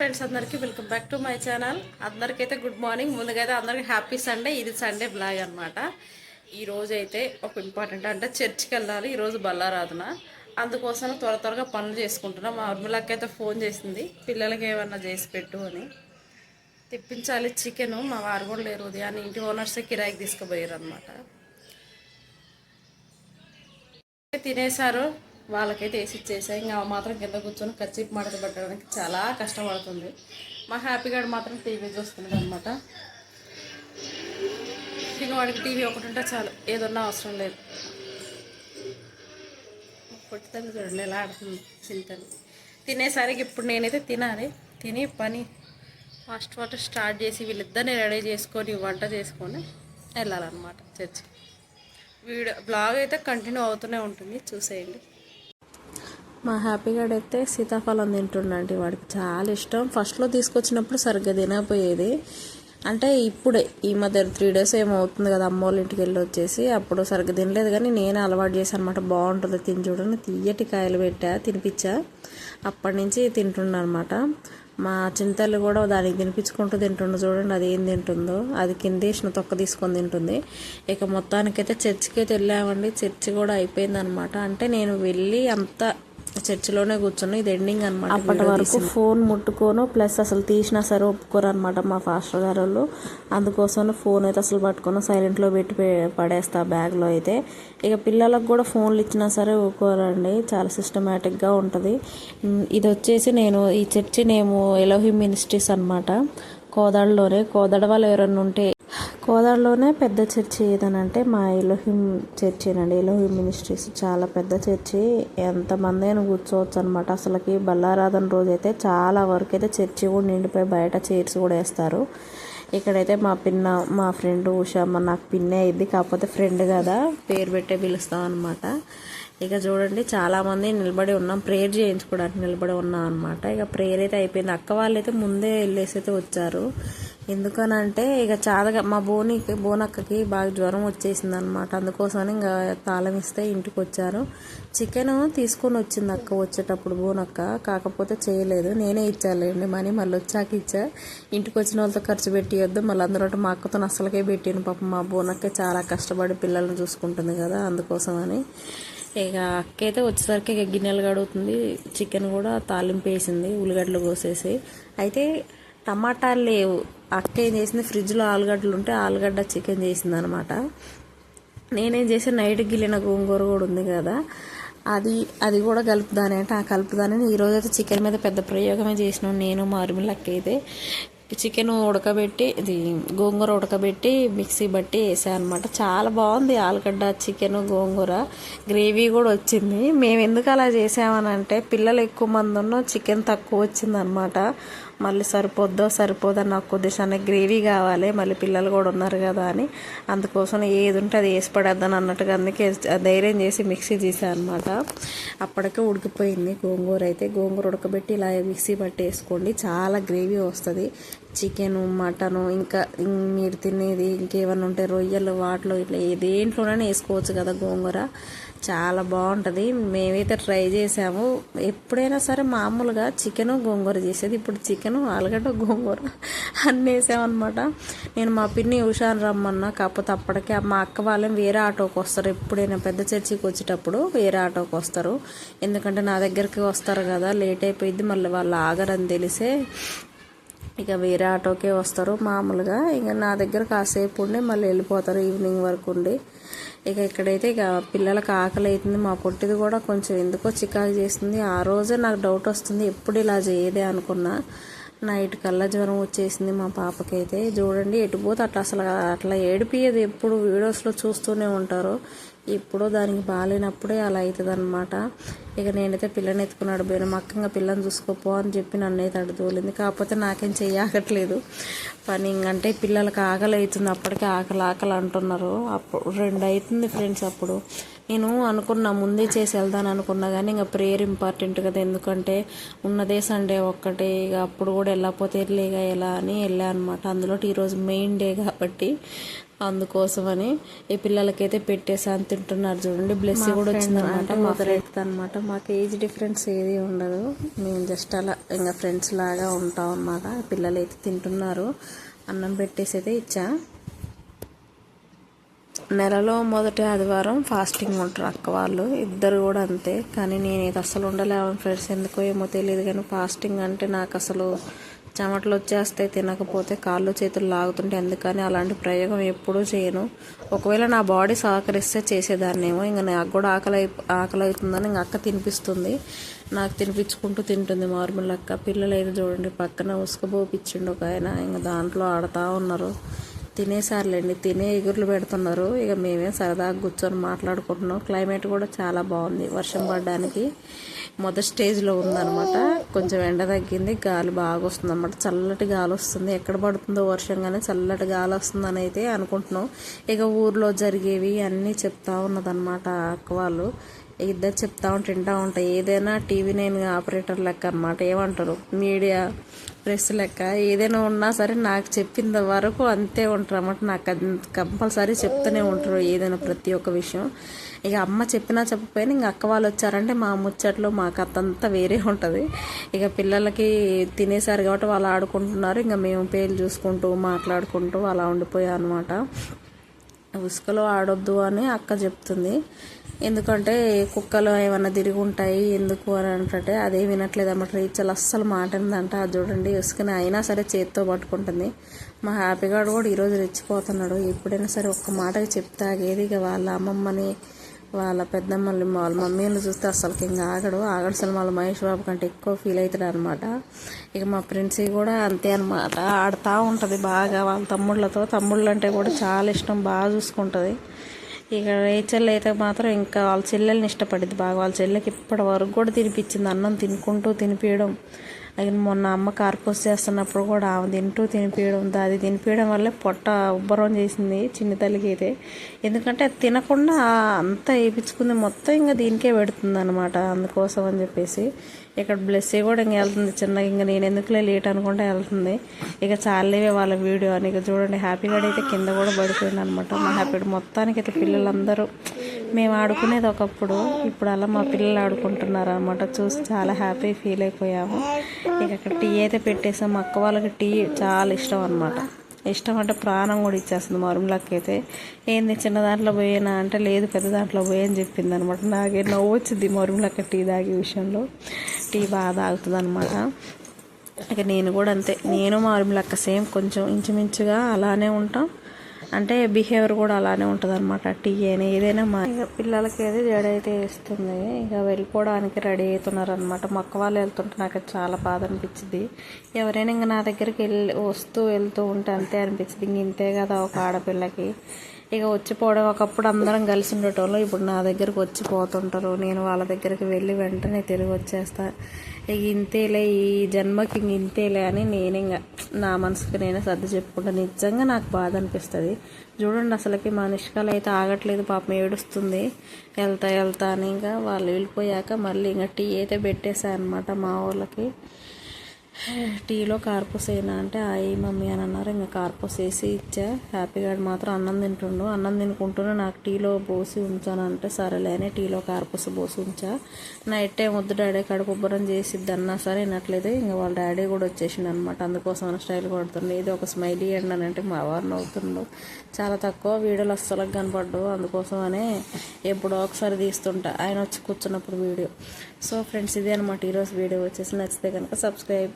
Friends అందరికీ welcome back to my channel అందరికైతే good morning ముందుకైతే అందరికీ హ్యాపీ సండే ఇది సండే బ్లాగ్ అనమాట ఈరోజు అయితే ఒక ఇంపార్టెంట్ అంటే చర్చ్కి వెళ్ళాలి. ఈరోజు బల్లారాధన. అందుకోసం త్వర త్వరగా పనులు చేసుకుంటున్నాం. మా ఉర్మిళకి అయితే ఫోన్ చేసింది. పిల్లలకి ఏమన్నా చేసి పెట్టు అని. తెప్పించాలి చికెన్ మా వారు కూడా లేరు. ఉదయాన్నే ఇంటి ఓనర్సే కిరాయికి తీసుకుపోయారు అనమాట తినేశారు. వాళ్ళకైతే వేసి ఇచ్చేసాయి. ఇంకా మాత్రం కింద కూర్చొని కచ్చిప్ మడత పెట్టడానికి చాలా కష్టపడుతుంది. మా హ్యాపీ గార్డ్ మాత్రం టీవీ చూస్తున్నాడు అనమాట ఇక వాడికి టీవీ ఒకటి ఉంటే చాలు. ఏదన్నా అవసరం లేదు. పొట్టితల్లి చూడండి ఎలా ఆడుతుంది చింతలు. తినేసరికి ఇప్పుడు నేనైతే తినాలి. తిని పని. ఫాస్ట్ ఫాస్ట్ స్టార్ట్ చేసి వీళ్ళిద్దరిని రెడీ చేసుకొని వంట చేసుకొని వెళ్ళాలన్నమాట చర్చికి. వీడియో బ్లాగ్ అయితే కంటిన్యూ అవుతూనే ఉంటుంది. చూసేయండి. మా హ్యాపీగాడ్ అయితే సీతాఫలం తింటుండండి వాడికి చాలా ఇష్టం. ఫస్ట్లో తీసుకొచ్చినప్పుడు సరిగ్గా తినకపోయేది. అంటే ఇప్పుడే ఈ మధ్య త్రీ డేస్ ఏమవుతుంది కదా అమ్మ వాళ్ళ ఇంటికి వెళ్ళి వచ్చేసి అప్పుడు సరిగ్గా తినలేదు కానీ నేనే అలవాటు చేశాను అనమాట బాగుంటుంది తిని చూడండి. తీయటి కాయలు పెట్టా తినిపించా. అప్పటి నుంచి తింటున్నా అనమాట మా చింతలు కూడా దానికి తినిపించుకుంటూ తింటుండు చూడండి అది ఏం తింటుందో. అది కిందేసిన తొక్క తీసుకొని తింటుంది. ఇక మొత్తానికైతే చర్చికి అయితే వెళ్ళామండి. చర్చి కూడా అయిపోయింది అనమాట అంటే నేను వెళ్ళి అంత చర్చిలోనే కూర్చున్నా. ఇది ఎండింగ్ అనమాట అప్పటి వరకు ఫోన్ ముట్టుకోను. ప్లస్ అసలు తీసినా సరే ఒప్పుకోరు అనమాట మా ఫాస్టర్ గారు వాళ్ళు. అందుకోసం ఫోన్ అయితే అసలు పట్టుకొని సైలెంట్లో పెట్టి పడేస్తా బ్యాగ్లో అయితే. ఇక పిల్లలకు కూడా ఫోన్లు ఇచ్చినా సరే ఒప్పుకోరండి. చాలా సిస్టమేటిక్గా ఉంటుంది. ఇది వచ్చేసి నేను ఈ చర్చి నేము ఎలోహి మినిస్ట్రీస్ అనమాట కోదాడలోనే. కోదాడ వాళ్ళు ఎవరైనా ఉంటే కోదాడలోనే పెద్ద చర్చి ఏదనంటే మా ఎలోహిం చర్చినండి ఎలోహిం మినిస్ట్రీస్ చాలా పెద్ద చర్చి. ఎంతమంది అయినా కూర్చోవచ్చు అనమాట అసలుకి బల్లారాధన రోజు అయితే చాలా వరకు అయితే చర్చి కూడా నిండిపోయి బయట చైర్స్ కూడా వేస్తారు. ఇక్కడైతే మా పిన్న మా ఫ్రెండ్ ఉషా మా నాకు పిన్నే అయింది. కాకపోతే ఫ్రెండ్ కదా. పేరు పెట్టే పిలుస్తాం అనమాట ఇక చూడండి చాలామంది నిలబడి ఉన్నాం. ప్రేయర్ చేయించుకోవడానికి నిలబడి ఉన్నాం అనమాట ఇక ప్రేయర్ అయితే అయిపోయింది. అక్క వాళ్ళు అయితే ముందే వెళ్ళేసి అయితే వచ్చారు. ఎందుకనంటే ఇక చాలా మా బోనికి బోనక్కకి బాగా జ్వరం వచ్చేసింది అనమాట అందుకోసమని ఇంకా తాళం ఇస్తే ఇంటికి వచ్చారు చికెన్ తీసుకొని వచ్చింది అక్క వచ్చేటప్పుడు బోనక్క. కాకపోతే చేయలేదు. నేనే ఇచ్చాలేండి మనీ మళ్ళీ వచ్చాక ఇచ్చా. ఇంటికి వచ్చిన వాళ్ళతో ఖర్చు పెట్టియొద్దు. మళ్ళీ అందరూ మా అక్కతో అసలుకే పెట్టాను పాపం మా బోనక్క చాలా కష్టపడి పిల్లల్ని చూసుకుంటుంది కదా. అందుకోసమని ఇక అక్క అయితే వచ్చేసరికి ఇక గిన్నెలు కడుగుతుంది. చికెన్ కూడా తాలింపు వేసింది. ఉల్లిగడ్డలు కోసేసి. అయితే టమాటాలు లేవు. అక్క ఏం చేసింది? ఫ్రిడ్జ్లో ఆలుగడ్డలు ఉంటే ఆలుగడ్డ చికెన్ చేసింది అనమాట నేనేం చేసి నైట్ గిల్లిన గోంగూర కూడా ఉంది కదా. అది అది కూడా కలుపుదాని అంటే. ఆ కలుపుదానని ఈరోజు అయితే చికెన్ మీద పెద్ద ప్రయోగమే చేసినాం నేను మా అయితే చికెన్ ఉడకబెట్టి ఇది గోంగూర ఉడకబెట్టి మిక్సీ బట్టి వేసాను అనమాట చాలా బాగుంది ఆలుగడ్డ చికెన్ గోంగూర. గ్రేవీ కూడా వచ్చింది. మేము ఎందుకు అలా చేసామని అంటే పిల్లలు ఎక్కువ మంది ఉన్న చికెన్ తక్కువ వచ్చిందనమాట మళ్ళీ సరిపోద్దో సరిపోదో నాకు కొద్దిసారి గ్రేవీ కావాలి మళ్ళీ పిల్లలు కూడా ఉన్నారు కదా అని. అందుకోసం ఏది ఉంటే అది వేసి పడేద్దాను అన్నట్టుగా అందుకే ధైర్యం చేసి మిక్సీ తీసాను అనమాట అప్పటికే ఉడికిపోయింది గోంగూర అయితే. గోంగూర ఉడకబెట్టి ఇలా మిక్సీ పట్టి వేసుకోండి చాలా గ్రేవీ వస్తుంది. చికెను మటను ఇంకా మీరు తినేది ఇంకేమైనా ఉంటే రొయ్యలు వాటిలో ఇట్లా ఏ దేంట్లోనైనా వేసుకోవచ్చు కదా గోంగూర. చాలా బాగుంటుంది. మేమైతే ట్రై చేసాము. ఎప్పుడైనా సరే మామూలుగా చికెను గోంగూర చేసేది. ఇప్పుడు చికెను ఆలుగడ్డ గోంగూర అన్నీ వేసామన్నమాట. నేను మా పిన్ని ఉషాన్ రమ్మన్నా కాకపోతే అప్పటికే మా అక్క వాళ్ళని వేరే ఆటోకి వస్తారు. ఎప్పుడైనా పెద్ద చర్చికి వచ్చేటప్పుడు వేరే ఆటోకి వస్తారు. ఎందుకంటే నా దగ్గరికి వస్తారు కదా లేట్ అయిపోయింది మళ్ళీ వాళ్ళు ఆగరని తెలిసే ఇక వేరే ఆటోకే వస్తారు మామూలుగా. ఇక నా దగ్గర కాసేపు ఉండి మళ్ళీ వెళ్ళిపోతారు ఈవినింగ్ వరకు ఉండి. ఇక ఇక్కడైతే ఇక పిల్లలకు ఆకలి అవుతుంది మా పొట్టిది కూడా కొంచెం ఎందుకో చికాకు చేస్తుంది. ఆ రోజే నాకు డౌట్ వస్తుంది ఎప్పుడు ఇలా చేయదే అనుకున్నా. నైట్ కల్లా జ్వరం వచ్చేసింది మా పాపకైతే. చూడండి ఎటు పోతే అట్లా అసలు అట్లా ఏడిపియదు ఎప్పుడు వీడియోస్లో చూస్తూనే ఉంటారు. ఇప్పుడు దానికి బాగాలేనప్పుడే అలా అవుతుంది అనమాట ఇక నేనైతే పిల్లని ఎత్తుకున్నాడు పోయిన మక్కంగా పిల్లని చూసుకోపో అని చెప్పి నన్ను అయితే అడుగుతోలింది కాకపోతే నాకేం చెయ్యకట్లేదు. పని ఇంకంటే పిల్లలకి ఆకలి అవుతుంది. అప్పటికే ఆకలి ఆకలి అంటున్నారు. అప్పుడు రెండు అవుతుంది ఫ్రెండ్స్ అప్పుడు. నేను అనుకున్నా ముందే చేసి వెళ్దాను అనుకున్నా కానీ ఇంకా ప్రేయర్ ఇంపార్టెంట్ కదా. ఎందుకంటే ఉన్నదే సండే ఒక్కటే. ఇక అప్పుడు కూడా వెళ్ళకపోతే వెళ్ళేగా ఎలా అని వెళ్ళా అనమాట అందులో ఈరోజు మెయిన్ డే కాబట్టి అందుకోసమని ఈ పిల్లలకైతే పెట్టేసి అని తింటున్నారు చూడండి. బ్లెస్ కూడా వచ్చింది అనమాట మదర్ ఎడుతుంది అనమాట మాకు ఏజ్ డిఫరెన్స్ ఏది ఉండదు. మేము జస్ట్ అలా ఇంకా ఫ్రెండ్స్ లాగా ఉంటాం అన్నమాట. పిల్లలు అయితే తింటున్నారు. అన్నం పెట్టేసి అయితే ఇచ్చా. నెలలో మొదటి ఆదివారం ఫాస్టింగ్ ఉంటారు అక్క వాళ్ళు. ఇద్దరు కూడా అంతే. కానీ నేనైతే అసలు ఉండలేము ఫ్రెండ్స్. ఎందుకో ఏమో తెలియదు కానీ ఫాస్టింగ్ అంటే నాకు అసలు చెమటలు వచ్చేస్తాయి తినకపోతే కాళ్ళు చేతులు లాగుతుంటే ఎందుకని అలాంటి ప్రయోగం ఎప్పుడూ చేయను. ఒకవేళ నా బాడీ సహకరిస్తే చేసేదాన్నేమో. ఇంకా నాకు కూడా ఆకలి ఆకలి అవుతుందని ఇంక అక్క తినిపిస్తుంది. నాకు తినిపించుకుంటూ తింటుంది మారుమూల అక్క. పిల్లలు అయితే చూడండి పక్కన ఉసుకబోపిచ్చిండు ఒక ఆయన. ఇంకా దాంట్లో ఆడుతూ ఉన్నారు. తినేసారులేండి. తినే ఎగురులు పెడుతున్నారు. ఇక మేమే సరదాగా కూర్చొని మాట్లాడుకుంటున్నాం. క్లైమేట్ కూడా చాలా బాగుంది. వర్షం పడడానికి మొదటి స్టేజ్లో ఉందనమాట కొంచెం ఎండ తగ్గింది. గాలి బాగా వస్తుంది అనమాట చల్లటి గాలి వస్తుంది. ఎక్కడ పడుతుందో వర్షం కానీ చల్లటి గాలి వస్తుందని అయితే అనుకుంటున్నాం. ఇక ఊర్లో జరిగేవి అన్నీ చెప్తా ఉన్నదన్నమాట అక్క వాళ్ళు. ఇద్దరు చెప్తా ఉంటే వింటా ఉంటాయి ఏదైనా టీవీ నైన్ ఆపరేటర్ లెక్క అనమాట ఏమంటారు? మీడియా ప్రెస్ లెక్క ఏదైనా ఉన్నా సరే నాకు చెప్పిన వరకు అంతే ఉంటారు అన్నమాట. నాకు కంపల్సరీ చెప్తూనే ఉంటారు ఏదైనా ప్రతి ఒక్క విషయం. ఇక అమ్మ చెప్పినా చెప్పకపోయినా ఇంక అక్క వాళ్ళు వచ్చారంటే మా ముచ్చట్లో మా కథంతా వేరే ఉంటుంది. ఇక పిల్లలకి తినేసారు కాబట్టి వాళ్ళు ఆడుకుంటున్నారు. ఇంకా మేము పేర్లు చూసుకుంటూ మాట్లాడుకుంటూ అలా ఉండిపోయాం అనమాట ఉసుకలో ఆడొద్దు అని అక్క చెప్తుంది. ఎందుకంటే కుక్కలు ఏమైనా తిరిగి ఉంటాయి ఎందుకు అని అంటే అదే వినట్లేదు అన్నమాట రీచల్ అస్సలు మాటిందంట అది చూడండి ఉసుకని అయినా సరే చేత్తో పట్టుకుంటుంది. మా హ్యాపీగాడు కూడా ఈరోజు రెచ్చిపోతున్నాడు. ఎప్పుడైనా సరే ఒక్క మాటకి చెప్తే ఆగేది ఇక వాళ్ళ అమ్మమ్మని వాళ్ళ పెద్దమ్మల్ని వాళ్ళ మమ్మీని చూస్తే అసలుకి ఇంకా ఆగడు. ఆగడు అసలు వాళ్ళ మహేష్ బాబు కంటే ఎక్కువ ఫీల్ అవుతాడు అనమాట ఇక మా ఫ్రెండ్స్ కూడా అంతే అనమాట ఆడుతూ ఉంటుంది బాగా. వాళ్ళ తమ్ముళ్ళతో తమ్ముళ్ళు అంటే కూడా చాలా ఇష్టం బాగా చూసుకుంటుంది. ఇక రేచల్ అయితే మాత్రం ఇంకా వాళ్ళ చెల్లెల్ని ఇష్టపడింది బాగా. వాళ్ళ చెల్లెకి ఇప్పటి వరకు కూడా తినిపించింది. అన్నం తినుకుంటూ తినిపించడం. అలాగే మొన్న అమ్మ కార్పోస్ చేస్తున్నప్పుడు కూడా ఆమె తింటూ తినిపించడం అది తినిపించడం వల్లే పొట్ట ఉబ్బరం చేసింది చిన్న తల్లికి అయితే. ఎందుకంటే అది తినకుండా అంతా వేయించుకుంది. మొత్తం ఇంకా దీనికే పెడుతుంది అనమాట అందుకోసం అని చెప్పేసి. ఇక్కడ బ్లెస్సీ కూడా ఇంక వెళ్తుంది. చిన్నగా ఇంకా నేను ఎందుకులే లేట్ అనుకుంటే వెళ్తుంది. ఇక చాలేవే వాళ్ళ వీడియో అని. ఇక చూడండి హ్యాపీగా అయితే కింద కూడా పడిపోయింది అనమాట మా హ్యాపీ మొత్తానికి అయితే పిల్లలందరూ మేము ఆడుకునేది ఒకప్పుడు ఇప్పుడు అలా మా పిల్లలు ఆడుకుంటున్నారు అనమాట చూసి చాలా హ్యాపీ ఫీల్ అయిపోయాము. ఇక అక్కడ టీ అయితే పెట్టేసాం. అక్క వాళ్ళకి టీ చాలా ఇష్టం అనమాట ఇష్టం అంటే ప్రాణం కూడా ఇచ్చేస్తుంది మరుమలకి అయితే. ఏంది చిన్న దాంట్లో పోయేనా అంటే లేదు పెద్ద దాంట్లో పోయని చెప్పింది అనమాట నాకే నవ్వు వచ్చింది మరుమలక్క టీ తాగే విషయంలో. టీ బాగా తాగుతుంది అనమాట ఇక నేను కూడా అంతే. నేను మరుమలక్క సేమ్ కొంచెం ఇంచుమించుగా అలానే ఉంటాం. అంటే బిహేవియర్ కూడా అలానే ఉంటుంది అనమాట టీ అయినా ఏదైనా మా ఇక పిల్లలకి ఏది జడైతే వేస్తుంది. ఇక వెళ్ళిపోవడానికి రెడీ అవుతున్నారనమాట మొక్క వాళ్ళు వెళ్తుంటే నాకు చాలా బాధ అనిపించింది. ఎవరైనా ఇంకా నా దగ్గరికి వెళ్ళి వస్తూ వెళ్తూ ఉంటే అంతే అనిపించింది. ఇంక ఇంతే కదా ఒక ఆడపిల్లకి. ఇక వచ్చిపోవడం ఒకప్పుడు అందరం కలిసి ఉండేటోళ్ళు. ఇప్పుడు నా దగ్గరకు వచ్చి పోతుంటారు నేను వాళ్ళ దగ్గరికి వెళ్ళి వెంటనే తిరిగి వచ్చేస్తా. ఇక ఇంతేలే ఈ జన్మకి ఇంక ఇంతేలే అని నేను ఇంకా నా మనసుకి నేనే సర్ది చెప్పుకుంటా. నిజంగా నాకు బాధ అనిపిస్తుంది. చూడండి అసలుకి మా నిష్కాలు అయితే ఆగట్లేదు పాపం ఏడుస్తుంది. వెళ్తా వెళ్తా అని ఇంకా వాళ్ళు వెళ్ళిపోయాక మళ్ళీ ఇంకా టీ అయితే పెట్టేశాను అనమాట మా వాళ్ళకి టీలో కార్పూస్ అయినా అంటే అయ్యి మమ్మీ అని అన్నారు. ఇంకా కార్పూస్ వేసి ఇచ్చా. హ్యాపీగా మాత్రం అన్నం తింటుండు. అన్నం తినుకుంటూనే నాకు టీలో పోసి ఉంచానంటే సరేలేనే సరేలే అని టీలో కార్పూస్ పోసి ఉంచా. నైట్ టైం వద్దు డాడీ కడుపుబ్బరం చేసిద్ది అన్నా సరే వినట్లేదు. ఇంకా వాళ్ళ డాడీ కూడా వచ్చేసిండు అనమాట అందుకోసం స్టైల్ కొడుతుండే. ఇది ఒక స్మైల్ ఇవ్వండి అని అంటే మా వారు నవ్వుతుండు. చాలా తక్కువ వీడియోలు అస్సలు కనపడ్డు అందుకోసం అనే ఎప్పుడో ఒకసారి తీస్తుంటా. ఆయన వచ్చి కూర్చున్నప్పుడు వీడియో. సో ఫ్రెండ్స్ ఇదే అనమాట ఈరోజు వీడియో వచ్చేసి నచ్చితే కనుక సబ్స్క్రైబ్